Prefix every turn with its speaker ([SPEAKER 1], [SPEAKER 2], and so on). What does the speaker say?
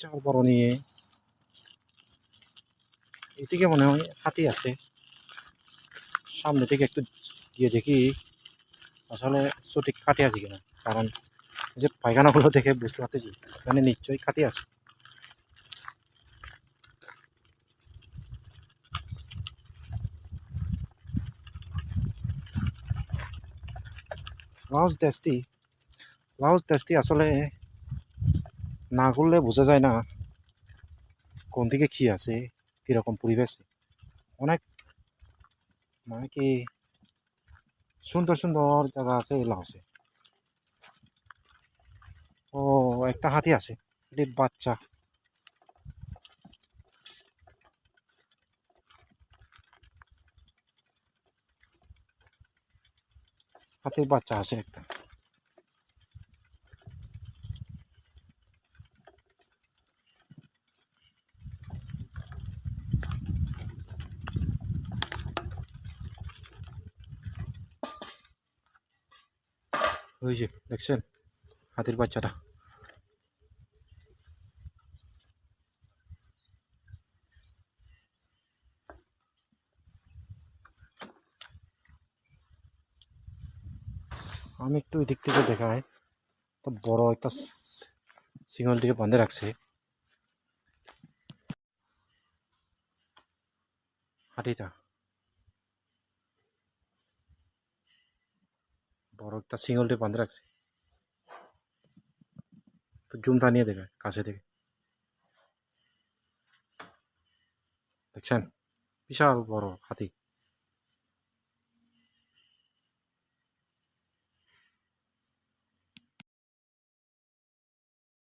[SPEAKER 1] চার বড় নিয়ে। এদিকে মনে হয় হাতি আছে। সামনে থেকে একটু গিয়ে দেখি আসলে সঠিক কাটি আছে কিনা। কারণ যে পায়খানাগুলো দেখে বুঝতে পারতেছি এখানে নিশ্চয়ই কাটি আছে। লাউজ তেস্তি লাউজ তেস্তি আসলে না করলে বোঝা যায় না কোন দিকে কি আছে, কীরকম পরিবেশ। অনেক মানে কি সুন্দর সুন্দর জায়গা আছে লাউসে ও, একটা হাতি আছে, এটি বাচ্চা। হাতির বাচ্চা আছে একটা। ওই যে, দেখছেন? হাতির বাচ্চাটা। আমি একটু ওই দিক থেকে দেখাই। তো বড় একটা দিয়ে বাঁধে রাখছে। হাতিটা। বড় একটা সিঙ্গল দিয়ে বাঁধে রাখছে। তো জুমটা নিয়ে দেবে কাছে থেকে। দেখছেন? বিশাল বড় হাতি।